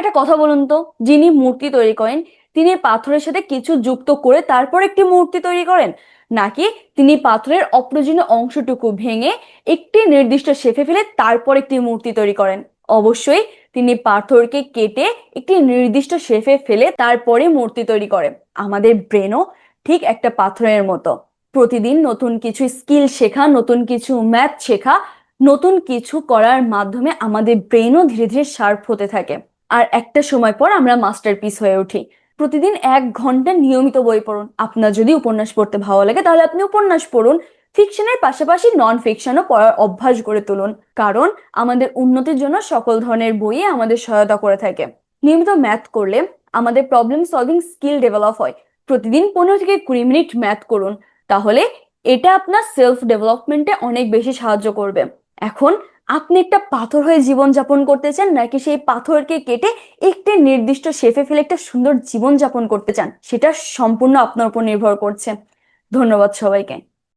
একটা কথা বলুন তো, যিনি মূর্তি তৈরি করেন, তিনি পাথরের সাথে কিছু যুক্ত করে তারপর একটি মূর্তি তৈরি করেন। নাকি তিনি পাথরের অপ্রয়োজনীয় অংশটুকু ভেঙে একটি নির্দিষ্ট শেফে ফেলে তারপর একটি মূর্তি তৈরি করেন? অবশ্যই তিনি পাথরকে কেটে একটি নির্দিষ্ট শেপে ফেলে তারপরে মূর্তি তৈরি করেন। আমাদের ব্রেনও ঠিক একটা পাথরের মতো। প্রতিদিন নতুন কিছু স্কিল শেখা, নতুন কিছু ম্যাথ শেখা, নতুন কিছু করার মাধ্যমে আমাদের ব্রেনও ধীরে ধীরে শার্প হতে থাকে। আর একটা সময় পর আমরা মাস্টারপিস হয়ে উঠি। প্রতিদিন এক ঘণ্টা নিয়মিত বই পড়ুন। আপনার যদি উপন্যাস পড়তে ভালো লাগে, তাহলে আপনি উপন্যাস পড়ুন। ফিকশনের পাশাপাশি নন ফিকশনও পড়ার অভ্যাস গড়ে তুলুন। কারণ আমাদের উন্নতির জন্য সকল ধরনের বইয়ে আমাদের সহায়তা করে থাকে। নিয়মিত ম্যাথ করলে আমাদের প্রবলেম সলভিং স্কিল ডেভেলপ হয়। প্রতিদিন পনেরো থেকে কুড়ি মিনিট ম্যাথ করুন। তাহলে এটা আপনার সেলফ ডেভেলপমেন্টে অনেক বেশি সাহায্য করবে। এখন আপনি একটা পাথর হয়ে জীবন যাপন করতে চান, নাকি সেই পাথরকে কেটে একটি নির্দিষ্ট শেফে ফেলে একটা সুন্দর জীবন যাপন করতে চান? সেটা সম্পূর্ণ আপনার উপর নির্ভর করছে। ধন্যবাদ সবাইকে।